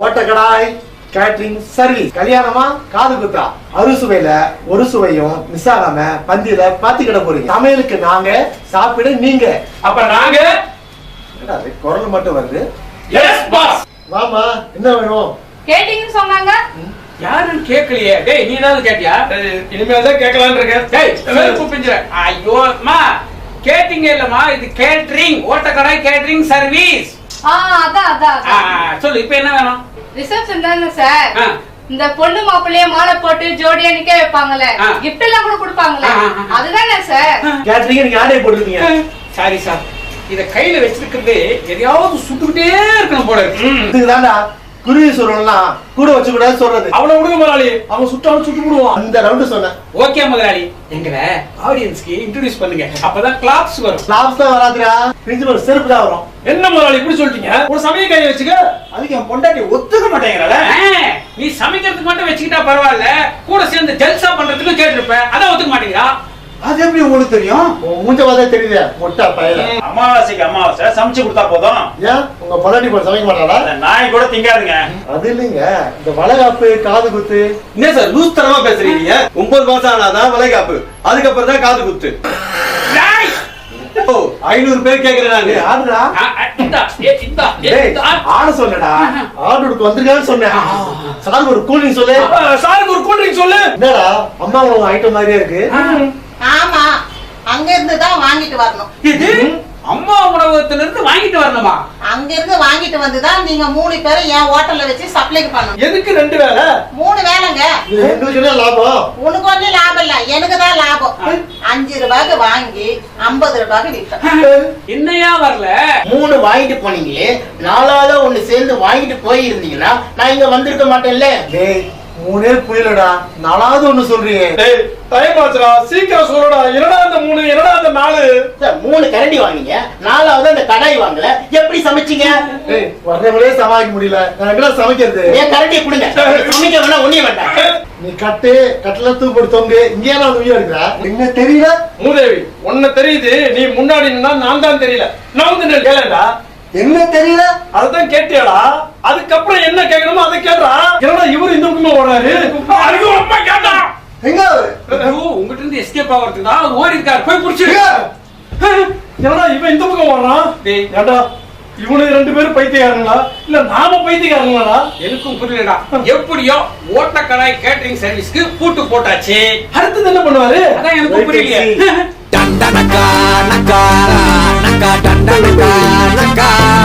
ஓட்டக்கடாய் catering service கல்யாணமா? காது குத்தா. அறுசுவையில ஒரு சுவையும் மிஸ் ஆகாம பந்தியில பாத்துக்கிட போறீங்க. சமையலுக்கு நாங்க சாப்பிட நீங்க. அப்ப நாங்க? குரல் மட்டும் வருது. எஸ் பாஸ் வாமா என்ன வேணும்? கேட்டீங்கன்னு சொன்னாங்க. யாரும் கேட்கலையே. டேய் நீ தான் கேட்டியா? இனிமேல் தான் கேட்கலான்னு இருக்கேன். டேய் பிஞ்சிர ஐயோ அம்மா கேட்டிங்க இல்லம்மா இது கேட்டரிங் ஓட்டக்கடாய் கேட்டரிங் சர்வீஸ் ஆ அதான் அதான் சொல்லு இப்போ என்ன வேணும்? ரிசப்ஷன் தானே சார். இந்த பொண்ணு மாப்பிள்ளைய மாலை போட்டு ஜோடியா நிக்க வைப்பாங்கல்ல எல்லாம் கூட கொடுப்பாங்கல்ல. அதுதானே சார்? கேட்டரிங் நீங்க ஆடை போட்டுருக்கீங்க? Sorry sir. இத கையில வச்சிருக்கிறது எதையாவது சுட்டுக்கிட்டே இருக்கணும் போல இருக்கு. ம். குருவி சொல்லலாம் கூட வச்சு கூடாது சொல்றது. அவனை விடுங்க முதலாளி. அவன் சுட்டாலும் சுட்டு விடுவான் அந்த ரவுண்டு சொன்னேன். ஓகே முதலாளி. எங்களை ஆடியன்ஸ்க்கு இன்ட்ரோடியூஸ் பண்ணுங்க. அப்பதான் கிளாப்ஸ் வரும். லாப்ஸ் தான் வராதுடா. பிரின்சிபல் செருப்பு தான் வரும். என்ன முதலாளி இப்படி சொல்லிட்டீங்க? ஒரு சமய கையை வச்சுக்க? அதுக்கு என் பொண்டாட்டி ஒத்துக்க மாட்டேங்கிறல. நீ சமைக்கிறதுக்கு மட்டும் வச்சுக்கிட்டா பரவாயில்ல. கூட சேர்ந்து ஜல்சா பண்றதுக்கு கேட்டிருப்ப. அதான் ஒத்துக்க மாட்டேங்கிறா. அது எப்படி உங்களுக்கு தெரியும்? மூஞ்ச பார்த்தா தெரியுது மொட்டா பயல. அமாவாசைக்கு அமாவாசை சமைச்சு கொடுத்தா போதும். ஏன் உங்க பொண்டாட்டி போல சமைக்க மாட்டாளா? நாய் கூட திங்காதுங்க. அது இல்லைங்க. இந்த வளகாப்பு காது குத்து. என்ன சார் லூஸ் தரமா பேசுறீங்க? ஒன்பது மாசம் ஆனாதான் வளைகாப்பு? அதுக்கப்புறம் தான் காது குத்து. ஐநூறு பேர் கேக்குறேன் ஏய், ஆடுடா. ஆட சொல்லடா. ஆடுக்கு வந்திருக்கான்னு சொன்னேன். சார் ஒரு கூலிங் சொல்லு. சாருக்கு ஒரு கூல்ட்ரிங்க் சொல்லு. என்னடா அம்மா உங்க ஐட்டம் மாதிரியே இருக்கு. ஆமா அங்க இருந்து தான் வாங்கிட்டு வரணும். இது அம்மா உணவகத்துல இருந்து வாங்கிட்டு வரணுமா? அங்க இருந்து வாங்கிட்டு வந்து தான் நீங்க மூணு பேரும் என் ஹோட்டல்ல வச்சு சப்ளைக்கு பண்ணணும். எதுக்கு ரெண்டு வேலை? மூணு வேலைங்க. லாபம். உனக்கு ஒன்றும் லாபம் இல்ல. எனக்கு தான் லாபம். அஞ்சு ரூபாய்க்கு வாங்கி ஐம்பது ரூபாய்க்கு விற்பேன் என்னையா வரல? மூணு வாங்கிட்டு போனீங்களே நாலாவது ஒண்ணு சேர்ந்து வாங்கிட்டு போயிருந்தீங்கன்னா நான் இங்க வந்திருக்க மாட்டேன்ல. மூணே புரியலடா நாலாவது ஒண்ணு சொல்றீங்க. டேய் டைம் ஆச்சுடா. சீக்கிரம் சொல்லுடா. என்னடா அந்த மூணு என்னடா அந்த நாலு? சார் மூணு கரண்டி வாங்கிங்க நாலாவது அந்த கடாய் வாங்கல. எப்படி சமைச்சீங்க? டேய் வர்றவங்களே சமாளிக்க முடியல. நான் சமைக்கிறது? என் கரண்டியை கொடுங்க. சமைக்க வேணா ஒண்ணே வேண்டாம். நீ கட்டு கட்டுல தூக்கு போட்டு தொங்கு. இங்கே நான் உயிர் எடுக்கிறா? என்ன தெரியல? மூதேவி உன்ன தெரியுது. நீ முன்னாடி நின்னா நான் தான் தெரியல. நான் வந்து கேளடா என்ன தெரியல? அதுதான் கேட்டியாடா. அதுக்கப்புறம் என்ன கேட்கணுமோ அதை கேளுடா என்னடா இவரு இந்த பக்கமா ஓடுறாரு. அதுக்கு ரொம்ப கேட்டா. எங்க உங்ககிட்ட இருந்து எஸ்கேப் ஆகிறதுக்கு தான் அவர் ஓடி இருக்காரு போய் புடிச்சு என்னடா இவன் இந்த பக்கம் ஓடுறான். டேய். ஏண்டா இவனு ரெண்டு பேரும் பைத்தியக்காரங்களா? இல்ல நாம பைத்தியக்காரங்களாடா? எனக்கும் புரியலடா. எப்படியோ ஓட்டக்கடாய் கேட்டரிங் சர்வீஸ்க்கு பூட்டு போட்டாச்சு. அடுத்தது என்ன பண்ணுவாரு? அதான் எனக்கும் புரியலையே. Danda naka naka naka. acá.